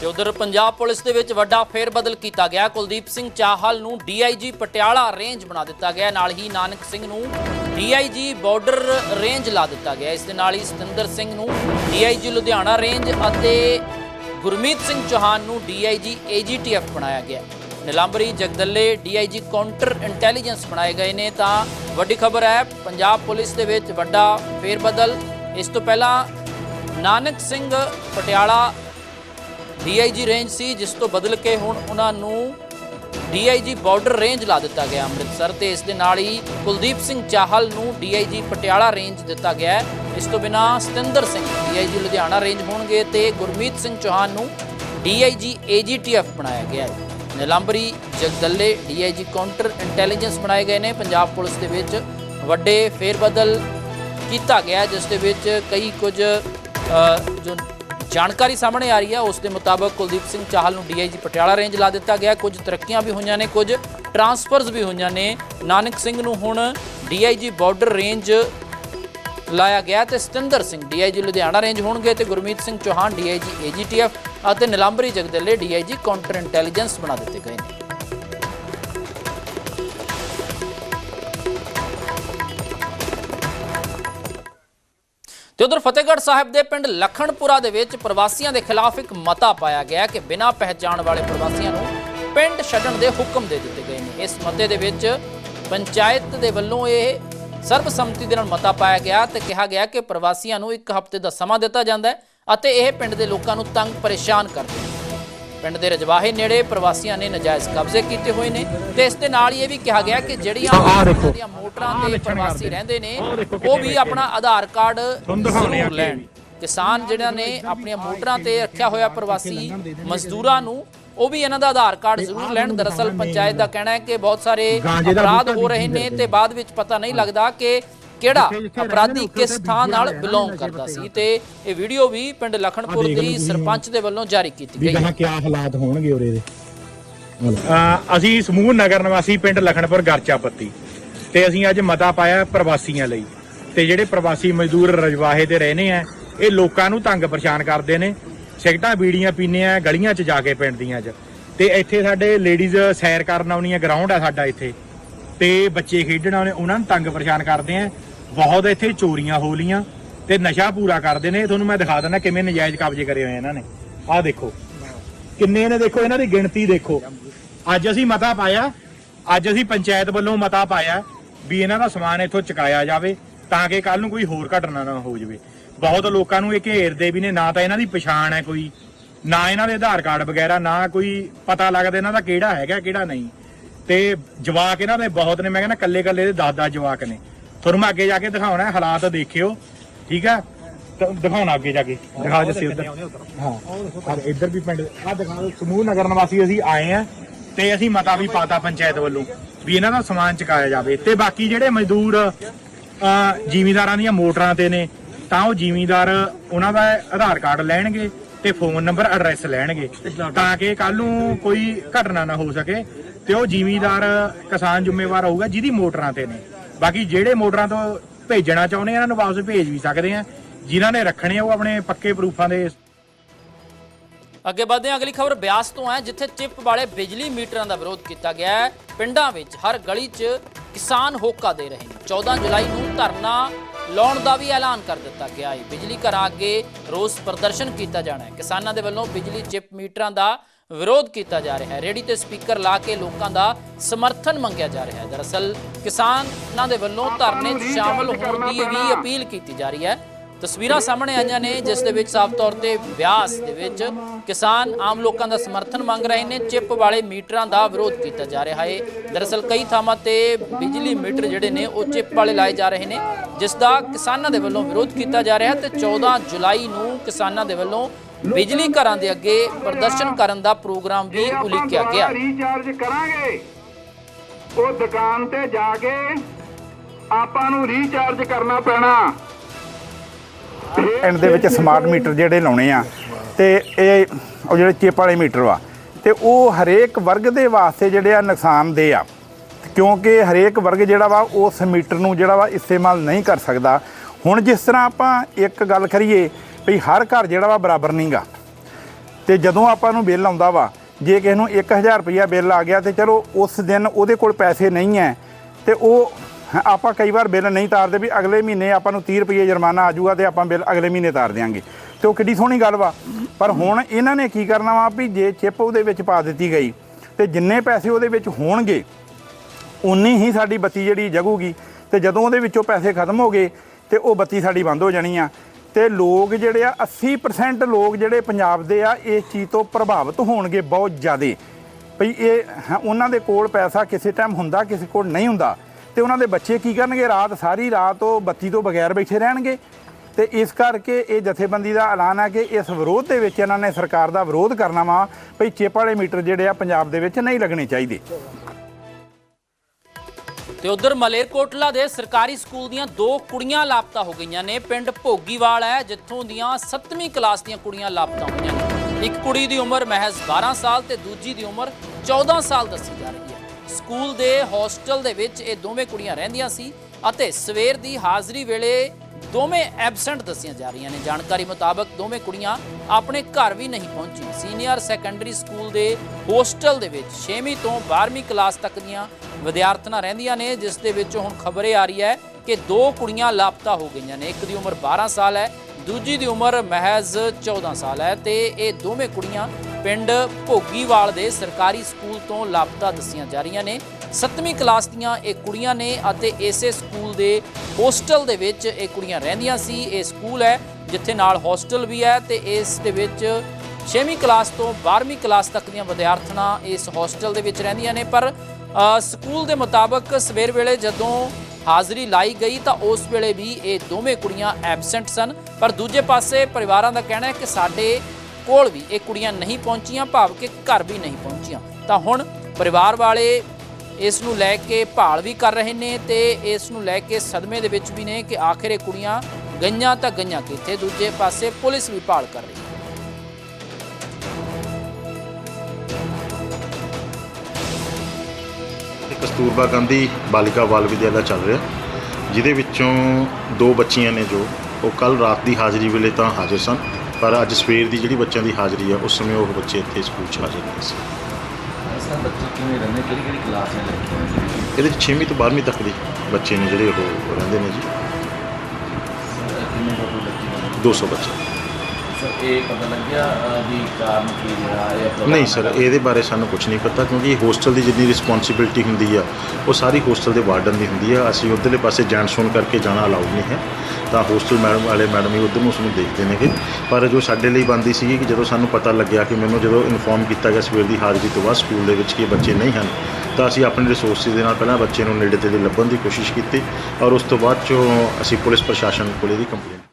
ਤੇ ਉਧਰ ਪੰਜਾਬ ਪੁਲਿਸ ਦੇ ਵਿੱਚ ਵੱਡਾ ਫੇਰਬਦਲ ਕੀਤਾ ਗਿਆ। ਕੁਲਦੀਪ ਸਿੰਘ ਚਾਹਲ ਨੂੰ ਡੀਆਈਜੀ ਪਟਿਆਲਾ ਰੇਂਜ ਬਣਾ ਦਿੱਤਾ ਗਿਆ। ਨਾਲ ਹੀ ਨਾਨਕ ਸਿੰਘ ਨੂੰ ਡੀਆਈਜੀ ਬਾਰਡਰ ਰੇਂਜ ਲਾ ਦਿੱਤਾ ਗਿਆ। ਇਸ ਦੇ ਨਾਲ ਹੀ ਸਤਿੰਦਰ ਸਿੰਘ ਨੂੰ ਡੀਆਈਜੀ ਲੁਧਿਆਣਾ ਰੇਂਜ ਅਤੇ ਗੁਰਮੀਤ ਸਿੰਘ ਚੌਹਾਨ ਨੂੰ ਡੀਆਈਜੀ ਏਜੀਟੀਐਫ ਬਣਾਇਆ ਗਿਆ। Nilambari, Jagdale DIG counter intelligence ਬਣਾਏ ਗਏ ਨੇ ਤਾਂ ਵੱਡੀ ਖਬਰ ਹੈ, ਪੰਜਾਬ ਪੁਲਿਸ ਦੇ ਵਿੱਚ ਵੱਡਾ ਫੇਰਬਦਲ। ਇਸ ਤੋਂ ਪਹਿਲਾਂ ਨਾਨਕ ਸਿੰਘ ਪਟਿਆਲਾ ਡੀਆਈਜੀ ਰੇਂਜ ਸੀ, ਜਿਸ ਤੋਂ ਬਦਲ ਕੇ ਹੁਣ ਉਹਨਾਂ ਨੂੰ ਡੀਆਈਜੀ ਬਾਰਡਰ ਰੇਂਜ ਲਾ ਦਿੱਤਾ ਗਿਆ ਅੰਮ੍ਰਿਤਸਰ ਤੇ। ਇਸ ਦੇ ਨਾਲ ਹੀ ਕੁਲਦੀਪ ਸਿੰਘ ਚਾਹਲ ਨੂੰ ਡੀਆਈਜੀ ਪਟਿਆਲਾ ਰੇਂਜ ਦਿੱਤਾ ਗਿਆ ਇਸ ਤੋਂ ਬਿਨਾ ਸਤਿੰਦਰ ਸਿੰਘ, ਡੀਆਈਜੀ ਲੁਧਿਆਣਾ ਰੇਂਜ ਹੋਣਗੇ ਤੇ ਗੁਰਮੀਤ ਸਿੰਘ ਚੌਹਾਨ ਨੂੰ ਡੀਆਈਜੀ ਏਜੀਟੀਐਫ ਬਣਾਇਆ ਗਿਆ ਹੈ। Nilambari, Jagdale DIG counter intelligence ਬਣਾਏ ਗਏ ਨੇ। ਪੰਜਾਬ ਪੁਲਿਸ ਦੇ ਵਿੱਚ ਵੱਡੇ ਫੇਰਬਦਲ ਕੀਤਾ ਗਿਆ ਜਿਸ ਦੇ ਵਿੱਚ ਕਈ ਕੁਝ ਜੋ ਜਾਣਕਾਰੀ ਸਾਹਮਣੇ ਆ ਰਹੀ ਹੈ। ਉਸ ਦੇ ਮੁਤਾਬਕ ਕੁਲਦੀਪ ਸਿੰਘ ਚਾਹਲ ਨੂੰ ਡੀਆਈਜੀ ਪਟਿਆਲਾ ਰੇਂਜ ਲਾ ਦਿੱਤਾ ਗਿਆ। ਕੁਝ ਤਰੱਕੀਆਂ ਵੀ ਹੋਈਆਂ ਨੇ, ਕੁਝ ਟਰਾਂਸਫਰਸ ਵੀ ਹੋਈਆਂ ਨੇ। ਨਾਨਕ ਸਿੰਘ ਨੂੰ ਹੁਣ ਡੀਆਈਜੀ ਬਾਰਡਰ ਰੇਂਜ ਲਾਇਆ ਗਿਆ ਤੇ ਸਤਿੰਦਰ ਸਿੰਘ ਡੀਆਈਜੀ ਲੁਧਿਆਣਾ ਰੇਂਜ ਹੋਣਗੇ ਤੇ ਗੁਰਮੀਤ ਸਿੰਘ ਚੌਹਾਨ ਡੀਆਈਜੀ ਏਜੀਟੀਐਫ ਅਤੇ Nilambari Jagdale DIG counter intelligence ਬਣਾ ਦਿੱਤੇ ਗਏ ਨੇ। ਤੇ ਉਧਰ ਫਤਿਹਗੜ੍ਹ ਸਾਹਿਬ ਦੇ ਪਿੰਡ ਲਖਣਪੁਰਾ ਦੇ ਵਿੱਚ ਪ੍ਰਵਾਸੀਆਂ ਦੇ ਖਿਲਾਫ ਇੱਕ ਮਤਾ ਪਾਇਆ ਗਿਆ ਕਿ ਬਿਨਾਂ ਪਹਿਚਾਣ ਵਾਲੇ ਪ੍ਰਵਾਸੀਆਂ ਨੂੰ ਪਿੰਡ ਛੱਡਣ ਦੇ ਹੁਕਮ ਦੇ ਦਿੱਤੇ ਗਏ ਨੇ। ਇਸ ਮਤੇ ਦੇ ਵਿੱਚ ਪੰਚਾਇਤ ਦੇ ਵੱਲੋਂ ਇਹ ਸਰਬਸੰਮਤੀ ਦੇ ਨਾਲ ਮਤਾ ਪਾਇਆ ਗਿਆ ਤੇ ਕਿਹਾ ਗਿਆ ਕਿ ਪ੍ਰਵਾਸੀਆਂ ਨੂੰ ਇੱਕ ਹਫ਼ਤੇ ਦਾ ਸਮਾਂ ਦਿੱਤਾ ਜਾਂਦਾ ਹੈ ਅਤੇ ਇਹ ਪਿੰਡ ਦੇ ਲੋਕਾਂ ਨੂੰ ਤੰਗ ਪਰੇਸ਼ਾਨ ਕਰਦੇ ਪਿੰਡ ਦੇ ਰਜਵਾਹੇ ਨੇੜੇ ਪ੍ਰਵਾਸੀਆਂ ਨੇ ਨਜਾਇਜ਼ ਕਬਜ਼ੇ ਕੀਤੇ ਹੋਏ ਨੇ ਤੇ ਇਸ ਦੇ ਨਾਲ ਹੀ ਇਹ ਵੀ ਕਿਹਾ ਗਿਆ ਕਿ ਜਿਹੜੀਆਂ ਜਿਹੜੀਆਂ ਮੋਟਰਾਂ ਤੇ ਪ੍ਰਵਾਸੀ ਰਹਿੰਦੇ ਨੇ ਉਹ ਵੀ ਆਪਣਾ ਆਧਾਰ ਕਾਰਡ ਜ਼ਰੂਰ ਲੈਣ। ਕਿਸਾਨ ਜਿਹੜਾ ਨੇ ਆਪਣੀਆਂ ਮੋਟਰਾਂ ਤੇ ਰੱਖਿਆ ਹੋਇਆ ਪ੍ਰਵਾਸੀ ਮਜ਼ਦੂਰਾਂ ਨੂੰ ਉਹ ਵੀ ਇਹਨਾਂ ਦਾ ਆਧਾਰ ਕਾਰਡ ਜ਼ਰੂਰ ਲੈਣ। ਦਰਅਸਲ ਪੰਚਾਇਤ ਦਾ ਕਹਿਣਾ ਹੈ ਕਿ ਬਹੁਤ ਸਾਰੇ ਅਪਰਾਧ ਹੋ ਰਹੇ ਨੇ ਤੇ ਬਾਅਦ ਵਿੱਚ ਪਤਾ ਨਹੀਂ ਲੱਗਦਾ ਕਿ ਕਿਹੜਾ ਅਪਰਾਧੀ ਕਿਸ ਥਾਂ ਨਾਲ ਬਿਲੋਂਗ ਕਰਦਾ ਸੀ? ਤੇ ਇਹ ਵੀਡੀਓ ਵੀ ਪਿੰਡ ਲਖਣਪੁਰ ਦੀ ਸਰਪੰਚ ਦੇ ਵੱਲੋਂ ਜਾਰੀ ਕੀਤੀ ਗਈ। ਹੈ ਕਿਆ ਹਾਲਾਤ ਹੋਣਗੇ ਉਰੇ ਦੇ? ਅ, ਅਸੀਂ ਸਮੂਹ ਨਗਰ ਨਿਵਾਸੀ ਪਿੰਡ ਲਖਣਪੁਰ ਗਰਚਾਪੱਤੀ। ਤੇ ਅਸੀਂ ਅੱਜ ਮਤਾ ਪਾਇਆ ਪ੍ਰਵਾਸੀਆਂ ਲਈ। ਤੇ ਜਿਹੜੇ ਪ੍ਰਵਾਸੀ ਮਜ਼ਦੂਰ ਰਜਵਾਹੇ ਤੇ ਰਹਿੰਦੇ ਆ ਇਹ ਲੋਕਾਂ ਨੂੰ ਤੰਗ ਪਰੇਸ਼ਾਨ ਕਰਦੇ ਨੇ। ਸਿਗਟਾਂ ਬੀੜੀਆਂ ਪੀਂਦੇ ਆ ਗਲੀਆਂ 'ਚ ਜਾ ਕੇ ਪਿੰਡ ਦੀਆਂ 'ਚ। ਤੇ ਇੱਥੇ ਸਾਡੇ ਲੇਡੀਜ਼ ਸੈਰ ਕਰਨ ਆਉਣੀਆਂ ਗਰਾਊਂਡ ਆ ਸਾਡਾ ਇੱਥੇ। ਤੇ ਬੱਚੇ ਖੇਡਣ ਆਉਣੇ ਉਹਨਾਂ ਨੂੰ ਤੰਗ ਪਰੇਸ਼ਾਨ ਕਰਦੇ ਆ। ਬਹੁਤ ਇੱਥੇ ਚੋਰੀਆਂ ਹੋ ਲੀਆਂ ਤੇ ਨਸ਼ਾ ਪੂਰਾ ਕਰਦੇ ਨੇ। ਤੁਹਾਨੂੰ ਮੈਂ ਦਿਖਾ ਦਿੰਦਾ ਕਿਵੇਂ ਨਜਾਇਜ਼ ਕਬਜ਼ੇ ਕਰੇ ਹੋਏ ਇਹਨਾਂ ਨੇ। ਆਹ ਦੇਖੋ। ਕਿੰਨੇ ਨੇ ਦੇਖੋ, ਇਹਨਾਂ ਦੀ ਗਿਣਤੀ ਦੇਖੋ। ਅੱਜ ਅਸੀਂ ਮਤਾ ਪਾਇਆ, ਅੱਜ ਅਸੀਂ ਪੰਚਾਇਤ ਵੱਲੋਂ ਮਤਾ ਪਾਇਆ ਵੀ ਇਹਨਾਂ ਦਾ ਸਮਾਨ ਇੱਥੋਂ ਚੁਕਾਇਆ ਜਾਵੇ ਤਾਂ ਕਿ ਕੱਲ ਨੂੰ ਕੋਈ ਹੋਰ ਘਟਨਾ ਨਾ ਹੋ ਜਾਵੇ। ਬਹੁਤ ਲੋਕਾਂ ਨੂੰ ਇਹ ਘੇਰਦੇ ਵੀ ਨੇ, ਨਾ ਤਾਂ ਇਹਨਾਂ ਦੀ ਪਛਾਣ ਹੈ ਕੋਈ, ਨਾ ਇਹਨਾਂ ਦੇ ਆਧਾਰ ਕਾਰਡ ਵਗੈਰਾ, ਨਾ ਕੋਈ ਪਤਾ ਲੱਗਦਾ ਇਹਨਾਂ ਦਾ ਕਿਹੜਾ ਹੈਗਾ, ਕਿਹੜਾ ਨਹੀਂ। ਤੇ ਜਵਾਕ ਇਹਨਾਂ ਦੇ ਬਹੁਤ ਨੇ, ਮੈਂ ਕਹਿੰਦਾ ਕੱਲੇ ਕੱਲੇ ਦੇ 10-10 ਜਵਾਕ ਨੇ। ਤੁਹਾਨੂੰ ਮੈਂ ਅੱਗੇ ਜਾ ਕੇ ਦਿਖਾਉਣਾ ਹਾਲਾਤ ਦੇਖਿਓ ਠੀਕ ਹੈ? ਦਿਖਾਉਣਾ ਅੱਗੇ ਜਾ ਕੇ ਦਿਖਾ ਜੱਸੀ ਉਧਰ। ਹਾਂ ਇੱਧਰ ਵੀ ਪਿੰਡ ਆ ਦਿਖਾ ਸਮੂਹ ਨਗਰ ਨਿਵਾਸੀ ਅਸੀਂ ਆਏ ਆ ਤੇ ਅਸੀਂ ਮਤਾ ਵੀ ਪਾਤਾ ਪੰਚਾਇਤ ਵੱਲੋਂ ਵੀ ਇਹਨਾਂ ਦਾ ਸਮਾਨ ਚੁਕਾਇਆ ਜਾਵੇ ਤੇ ਬਾਕੀ ਜਿਹੜੇ ਮਜ਼ਦੂਰ ਜ਼ਿਮੀਂਦਾਰਾਂ ਦੀਆਂ ਮੋਟਰਾਂ ਤੇ ਨੇ ਤਾਂ ਉਹ ਜ਼ਿਮੀਂਦਾਰ ਉਹਨਾਂ ਦਾ ਆਧਾਰ ਕਾਰਡ ਲੈਣਗੇ ਤੇ ਫੋਨ ਨੰਬਰ ਐਡਰੈਸ ਲੈਣਗੇ ਤਾਂ ਕਿ ਕੱਲ ਨੂੰ ਕੋਈ ਘਟਨਾ ਨਾ ਹੋ ਸਕੇ ਤੇ ਉਹ ਜ਼ਿਮੀਂਦਾਰ ਕਿਸਾਨ ਜ਼ਿੰਮੇਵਾਰ ਹੋਊਗਾ ਜਿਹਦੀ ਮੋਟਰਾਂ ਤੇ ਨੇ। ਬਾਕੀ ਜਿਹੜੇ ਮੋਟਰਾਂ ਤੋਂ ਭੇਜਣਾ ਚਾਹੁੰਦੇ ਆ, ਇਹਨਾਂ ਨੂੰ ਵਾਪਸ ਭੇਜ ਵੀ ਸਕਦੇ ਆ। ਜਿਨ੍ਹਾਂ ਨੇ ਰੱਖਣੇ ਆ, ਉਹ ਆਪਣੇ ਪੱਕੇ ਪ੍ਰੂਫਾਂ ਦੇ ਅੱਗੇ ਵਧਦੇ ਹਾਂ, ਅਗਲੀ ਖਬਰ ਬਿਆਸ ਤੋਂ ਹੈ, ਜਿੱਥੇ ਚਿੱਪ ਵਾਲੇ ਬਿਜਲੀ ਮੀਟਰਾਂ ਦਾ ਵਿਰੋਧ ਕੀਤਾ ਗਿਆ ਹੈ। ਪਿੰਡਾਂ ਵਿੱਚ ਹਰ ਗਲੀ 'ਚ ਕਿਸਾਨ ਹੋਕਾ ਦੇ ਰਹੇ ਨੇ। 14 ਜੁਲਾਈ ਨੂੰ ਧਰਨਾ ਲਾਉਣ ਦਾ ਵੀ ਐਲਾਨ ਕਰ ਦਿੱਤਾ ਗਿਆ ਹੈ। ਬਿਜਲੀ ਘਰਾਂ ਅੱਗੇ ਰੋਸ ਪ੍ਰਦਰਸ਼ਨ ਕੀਤਾ ਜਾਣਾ ਹੈ। ਕਿਸਾਨਾਂ ਦੇ ਵੱਲੋਂ ਬਿਜਲੀ ਚਿਪ ਮੀਟਰਾਂ ਦਾ ਵਿਰੋਧ ਕੀਤਾ ਜਾ ਰਿਹਾ ਹੈ। ਰੇੜੀ ਤੇ ਸਪੀਕਰ ਲਾ ਕੇ ਲੋਕਾਂ ਦਾ ਸਮਰਥਨ ਮੰਗਿਆ ਜਾ ਰਿਹਾ ਹੈ। ਦਰਅਸਲ, ਕਿਸਾਨਾਂ ਦੇ ਵੱਲੋਂ ਧਰਨੇ 'ਚ ਸ਼ਾਮਲ ਹੋਣ ਦੀ ਵੀ ਅਪੀਲ ਕੀਤੀ ਜਾ ਰਹੀ ਹੈ। ਤਸਵੀਰਾਂ ਸਾਹਮਣੇ ਆਈਆਂ ਨੇ, ਜਿਸ ਦੇ ਵਿੱਚ ਸਾਫ਼ ਤੌਰ ਤੇ ਬਿਆਸ ਦੇ ਵਿੱਚ ਕਿਸਾਨ ਆਮ ਲੋਕਾਂ ਦਾ ਸਮਰਥਨ ਮੰਗ ਰਹੇ ਨੇ। ਚਿੱਪ ਵਾਲੇ ਮੀਟਰਾਂ ਦਾ ਵਿਰੋਧ ਕੀਤਾ ਜਾ ਰਿਹਾ ਹੈ। ਦਰਅਸਲ, ਕਈ ਥਾਵਾਂ ਤੇ ਬਿਜਲੀ ਮੀਟਰ ਜਿਹੜੇ ਨੇ, ਉਹ ਚਿੱਪ ਵਾਲੇ ਲਾਏ ਜਾ ਰਹੇ ਨੇ, ਜਿਸ ਦਾ ਕਿਸਾਨਾਂ ਦੇ ਵੱਲੋਂ ਵਿਰੋਧ ਕੀਤਾ ਜਾ ਰਿਹਾ ਤੇ 14 ਜੁਲਾਈ ਨੂੰ ਕਿਸਾਨਾਂ ਦੇ ਵੱਲੋਂ ਬਿਜਲੀ ਘਰਾਂ ਦੇ ਅੱਗੇ ਪ੍ਰਦਰਸ਼ਨ ਕਰਨ ਦਾ ਪ੍ਰੋਗਰਾਮ ਵੀ ਉਲੀਕਿਆ ਗਿਆ। ਰੀਚਾਰਜ ਕਰਾਂਗੇ ਉਹ ਦੁਕਾਨ ਤੇ ਜਾ ਕੇ ਆਪਾਂ ਨੂੰ ਰੀਚਾਰਜ ਕਰਨਾ ਪੈਣਾ। ਪਿੰਡ ਦੇ ਵਿੱਚ ਸਮਾਰਟ ਮੀਟਰ ਜਿਹੜੇ ਲਾਉਣੇ ਆ ਤੇ ਇਹ ਉਹ ਜਿਹੜੇ ਚਿੱਪ ਵਾਲੇ ਮੀਟਰ ਵਾ ਤੇ ਉਹ ਹਰੇਕ ਵਰਗ ਦੇ ਵਾਸਤੇ ਜਿਹੜੇ ਆ ਨੁਕਸਾਨਦੇ ਆ। ਕਿਉਂਕਿ ਹਰੇਕ ਵਰਗ ਜਿਹੜਾ ਵਾ ਉਸ ਮੀਟਰ ਨੂੰ ਜਿਹੜਾ ਵਾ ਇਸਤੇਮਾਲ ਨਹੀਂ ਕਰ ਸਕਦਾ। ਹੁਣ ਜਿਸ ਤਰ੍ਹਾਂ ਆਪਾਂ ਇੱਕ ਗੱਲ ਕਰੀਏ ਵੀ ਹਰ ਘਰ ਜਿਹੜਾ ਵਾ ਬਰਾਬਰ ਨਹੀਂਗਾ। ਤੇ ਜਦੋਂ ਆਪਾਂ ਨੂੰ ਬਿੱਲ ਆਉਂਦਾ ਵਾ, ਜੇ ਕਿਸੇ ਨੂੰ 1000 ਰੁਪਇਆ ਬਿੱਲ ਆ ਗਿਆ ਤੇ ਚਲੋ ਉਸ ਦਿਨ ਉਹਦੇ ਕੋਲ ਪੈਸੇ ਨਹੀਂ ਹੈ ਤੇ ਉਹ ਆਪਾਂ ਕਈ ਵਾਰ ਬਿੱਲ ਨਹੀਂ ਤਾਰਦੇ ਵੀ ਅਗਲੇ ਮਹੀਨੇ ਆਪਾਂ ਨੂੰ 30 ਰੁਪਏ ਜੁਰਮਾਨਾ ਆ ਜਾਊਗਾ ਤੇ ਆਪਾਂ ਬਿੱਲ ਅਗਲੇ ਮਹੀਨੇ ਤਾਰ ਦਿਆਂਗੇ। ਤੇ ਉਹ ਕਿੱਡੀ ਸੋਹਣੀ ਗੱਲ ਵਾ। ਪਰ ਹੁਣ ਇਹਨਾਂ ਨੇ ਕੀ ਕਰਨਾ ਵਾ ਵੀ ਜੇ ਚਿੱਪ ਉਹਦੇ ਵਿੱਚ ਪਾ ਦਿੱਤੀ ਗਈ, ਤੇ ਜਿੰਨੇ ਪੈਸੇ ਉਹਦੇ ਵਿੱਚ ਹੋਣਗੇ, ਉਨੀ ਹੀ ਸਾਡੀ ਬੱਤੀ ਜਿਹੜੀ ਜਗੂਗੀ, ਤੇ ਜਦੋਂ ਉਹਦੇ ਵਿੱਚੋਂ ਪੈਸੇ ਖਤਮ ਹੋ ਗਏ, ਤੇ ਉਹ ਬੱਤੀ ਸਾਡੀ ਬੰਦ ਹੋ ਜਾਣੀ ਆ। ਤੇ ਲੋਕ ਜਿਹੜੇ ਆ 80% ਲੋਕ ਜਿਹੜੇ ਪੰਜਾਬ ਦੇ ਆ, ਇਸ ਚੀਜ਼ ਤੋਂ ਪ੍ਰਭਾਵਿਤ ਹੋਣਗੇ ਬਹੁਤ ਜ਼ਿਆਦੇ। ਭਈ ਇਹ ਉਹਨਾਂ ਦੇ ਕੋਲ ਪੈਸਾ ਕਿਸੇ ਟਾਈਮ ਹੁੰਦਾ, ਕਿਸੇ ਕੋਲ ਨਹੀਂ ਹੁੰਦਾ। ਤੇ ਉਹਨਾਂ ਦੇ ਬੱਚੇ ਕੀ ਕਰਨਗੇ? ਰਾਤ, ਸਾਰੀ ਰਾਤ ਉਹ ਬੱਤੀ ਤੋਂ ਬਗੈਰ ਬੈਠੇ ਰਹਿਣਗੇ। ਤੇ ਇਸ ਕਰਕੇ ਇਹ ਜਥੇਬੰਦੀ ਦਾ ਐਲਾਨ ਹੈ ਕਿ ਇਸ ਵਿਰੋਧ ਦੇ ਵਿੱਚ ਇਹਨਾਂ ਨੇ ਸਰਕਾਰ ਦਾ ਵਿਰੋਧ ਕਰਨਾ ਵਾ, ਭਈ ਚਿੱਪ ਵਾਲੇ ਮੀਟਰ ਜਿਹੜੇ ਆ, ਪੰਜਾਬ ਦੇ ਵਿੱਚ ਨਹੀਂ ਲੱਗਣੇ ਚਾਹੀਦੇ। ਤੇ ਉਧਰ ਮਲੇਰਕੋਟਲਾ ਦੇ ਸਰਕਾਰੀ ਸਕੂਲ ਦੀਆਂ ਦੋ ਕੁੜੀਆਂ ਲਾਪਤਾ ਹੋ ਗਈਆਂ ਨੇ। ਪਿੰਡ ਭੋਗੀਵਾਲ ਹੈ, ਜਿੱਥੋਂ ਦੀਆਂ 7ਵੀਂ ਕਲਾਸ ਦੀਆਂ ਕੁੜੀਆਂ ਲਾਪਤਾ ਹੋਈਆਂ ਨੇ। ਇੱਕ ਕੁੜੀ ਦੀ ਉਮਰ ਮਹਿਜ਼ 12 ਸਾਲ ਤੇ ਦੂਜੀ ਦੀ ਉਮਰ 14 ਸਾਲ ਦੱਸੀ ਜਾ ਰਹੀ ਹੈ। ਸਕੂਲ ਦੇ ਹੌਸਟਲ ਦੇ ਵਿੱਚ ਇਹ ਦੋਵੇਂ ਕੁੜੀਆਂ ਰਹਿੰਦੀਆਂ ਸੀ ਅਤੇ ਸਵੇਰ ਦੀ ਹਾਜ਼ਰੀ ਵੇਲੇ ਦੋਵੇਂ ਐਬਸੈਂਟ ਦੱਸੀਆਂ ਜਾ ਰਹੀਆਂ ਨੇ। ਜਾਣਕਾਰੀ ਮੁਤਾਬਕ ਦੋਵੇਂ ਕੁੜੀਆਂ ਆਪਣੇ ਘਰ ਵੀ ਨਹੀਂ ਪਹੁੰਚੀਆਂ। ਸੀਨੀਅਰ ਸੈਕੰਡਰੀ ਸਕੂਲ ਦੇ ਹੋਸਟਲ ਦੇ ਵਿੱਚ 6ਵੀਂ ਤੋਂ 12ਵੀਂ ਕਲਾਸ ਤੱਕ ਦੀਆਂ ਵਿਦਿਆਰਥਣਾਂ ਰਹਿੰਦੀਆਂ ਨੇ, ਜਿਸ ਦੇ ਵਿੱਚ ਹੁਣ ਖਬਰ ਇਹ ਆ ਰਹੀ ਹੈ ਕਿ ਦੋ ਕੁੜੀਆਂ ਲਾਪਤਾ ਹੋ ਗਈਆਂ ਨੇ। ਇੱਕ ਦੀ ਉਮਰ 12 ਸਾਲ ਹੈ, ਦੂਜੀ ਦੀ ਉਮਰ ਮਹਿਜ਼ 14 ਸਾਲ ਹੈ ਤੇ ਇਹ ਦੋਵੇਂ ਕੁੜੀਆਂ ਪਿੰਡ ਭੋਗੀਵਾਲ ਦੇ ਸਰਕਾਰੀ ਸਕੂਲ ਤੋਂ ਲਾਪਤਾ ਦੱਸੀਆਂ ਜਾ ਰਹੀਆਂ ਨੇ। 7ਵੀਂ ਕਲਾਸ ਦੀਆਂ ਇਹ ਕੁੜੀਆਂ ਨੇ ਅਤੇ ਇਸੇ ਸਕੂਲ ਦੇ ਹੋਸਟਲ ਦੇ ਵਿੱਚ ਇਹ ਕੁੜੀਆਂ ਰਹਿੰਦੀਆਂ ਸੀ। ਇਹ ਸਕੂਲ ਹੈ, ਜਿੱਥੇ ਨਾਲ ਹੋਸਟਲ ਵੀ ਹੈ ਤੇ ਇਸ ਦੇ ਵਿੱਚ 6ਵੀਂ ਕਲਾਸ ਤੋਂ 12ਵੀਂ ਕਲਾਸ ਤੱਕ ਦੀਆਂ ਵਿਦਿਆਰਥਣਾਂ ਇਸ ਹੋਸਟਲ ਦੇ ਵਿੱਚ ਰਹਿੰਦੀਆਂ ਨੇ। ਪਰ ਸਕੂਲ ਦੇ ਮੁਤਾਬਕ ਸਵੇਰ ਵੇਲੇ ਜਦੋਂ ਹਾਜ਼ਰੀ ਲਾਈ ਗਈ ਤਾਂ ਉਸ ਵੇਲੇ ਵੀ ਇਹ ਦੋਵੇਂ ਕੁੜੀਆਂ ਐਬਸੈਂਟ ਸਨ। ਪਰ ਦੂਜੇ ਪਾਸੇ ਪਰਿਵਾਰਾਂ ਦਾ ਕਹਿਣਾ ਹੈ ਕਿ ਸਾਡੇ ਕੋਲ ਵੀ ਇਹ ਕੁੜੀਆਂ ਨਹੀਂ ਪਹੁੰਚੀਆਂ, ਭਾਵ ਕਿ ਘਰ ਵੀ ਨਹੀਂ ਪਹੁੰਚੀਆਂ। ਤਾਂ ਹੁਣ ਪਰਿਵਾਰ ਵਾਲੇ ਇਸ ਨੂੰ ਲੈ ਕੇ ਭਾਲ ਵੀ ਕਰ ਰਹੇ ਨੇ ਤੇ ਇਸ ਨੂੰ ਲੈ ਕੇ ਸਦਮੇ ਦੇ ਵਿੱਚ ਵੀ ਨੇ ਕਿ ਆਖਿਰ ਇਹ ਕੁੜੀਆਂ ਗਈਆਂ ਤਾਂ ਗਈਆਂ ਕਿੱਥੇ? ਦੂਜੇ ਪਾਸੇ ਪੁਲਿਸ ਵੀ ਭਾਲ ਕਰ ਰਹੀ ਹੈ। ਕਸਤੂਰਬਾ ਗਾਂਧੀ ਬਾਲਿਕਾ ਬਾਲ ਵਿਦਿਆਲਾ ਚੱਲ ਰਿਹਾ, ਜਿਹਦੇ ਵਿੱਚੋਂ ਦੋ ਬੱਚੀਆਂ ਨੇ ਜੋ, ਉਹ ਕੱਲ ਰਾਤ ਦੀ ਹਾਜ਼ਰੀ ਵੇਲੇ ਤਾਂ ਹਾਜ਼ਰ ਸਨ, ਪਰ ਅੱਜ ਸਵੇਰ ਦੀ ਜਿਹੜੀ ਬੱਚਿਆਂ ਦੀ ਹਾਜ਼ਰੀ ਆ, ਉਸ ਸਮੇਂ ਉਹ ਬੱਚੇ ਇੱਥੇ ਸਕੂਲ 'ਚ ਹਾਜ਼ਰ ਨਹੀਂ ਸੀ। ਅਸਾਂ ਬੱਚੇ ਕਿਵੇਂ ਰਹਿੰਦੇ ਕਿਹੜੀ ਕਿਹੜੀ ਕਲਾਸ ਦੇ ਲੜਕੀਆਂ ਨੇ ਇਹਦੇ 'ਚ 6ਵੀਂ ਤੋਂ 12ਵੀਂ ਤੱਕ ਦੇ ਬੱਚੇ ਨੇ ਜਿਹੜੇ ਉਹ ਰਹਿੰਦੇ ਨੇ ਜੀ। ਕਿੰਨੇ ਟੋਟਲ ਬੱਚੇ ਨੇ? 200 ਬੱਚੇ। ਸਰ ਇਹ ਪਤਾ ਲੱਗਿਆ ਅ, ਵੀ ਕਾਰਨ ਕੀ ਰਿਹਾ ਪ੍ਰਭਾਵ ਨਹੀਂ ਸਰ ਇਹਦੇ ਬਾਰੇ ਸਾਨੂੰ ਕੁਝ ਨਹੀਂ ਪਤਾ ਕਿਉਂਕਿ ਹੋਸਟਲ ਦੀ ਜਿੰਨੀ ਰਿਸਪੌਂਸਿਬਿਲਟੀ ਹੁੰਦੀ ਆ ਉਹ ਸਾਰੀ ਹੋਸਟਲ ਦੇ ਵਾਰਡਨ ਦੀ ਹੁੰਦੀ ਆ। ਅਸੀਂ ਉਧਰਲੇ ਪਾਸੇ ਜਾਣ ਸੁਣ ਕਰਕੇ ਜਾਣਾ ਅਲਾਉਡ ਨਹੀਂ ਹੈ। ਤਾਂ ਹੋਸਟਲ ਮੈਡਮ ਵਾਲੇ ਮੈਡਮ ਹੀ ਉਧਰ ਨੂੰ ਉਸਨੂੰ ਦੇਖਦੇ ਨੇਗੇ। ਪਰ ਜੋ ਸਾਡੇ ਲਈ ਬੰਦੀ ਸੀ ਕਿ ਜਦੋਂ ਸਾਨੂੰ ਪਤਾ ਲੱਗਿਆ ਕਿ ਮੈਨੂੰ ਜਦੋਂ ਇਨਫੋਰਮ ਕੀਤਾ ਗਿਆ ਸਵੇਰ ਦੀ ਹਾਜ਼ਰੀ ਤੋਂ ਬਾਅਦ ਸਕੂਲ ਦੇ ਵਿੱਚ ਕਿ ਬੱਚੇ ਨਹੀਂ ਹਨ, ਤਾਂ ਅਸੀਂ ਆਪਣੇ ਰਿਸੋਰਸਿਸ ਦੇ ਨਾਲ ਪਹਿਲਾਂ ਬੱਚੇ ਨੂੰ ਨੇੜੇ ਤੇੜੇ ਲੱਭਣ ਦੀ ਕੋਸ਼ਿਸ਼ ਕੀਤੀ ਔਰ ਉਸ ਤੋਂ ਬਾਅਦ ਚੋਂ ਅਸੀਂ ਪੁਲਿਸ ਪ੍ਰਸ਼ਾਸਨ ਕੋਲ ਇਹਦੀ ਕੰਪਲੇਂਟ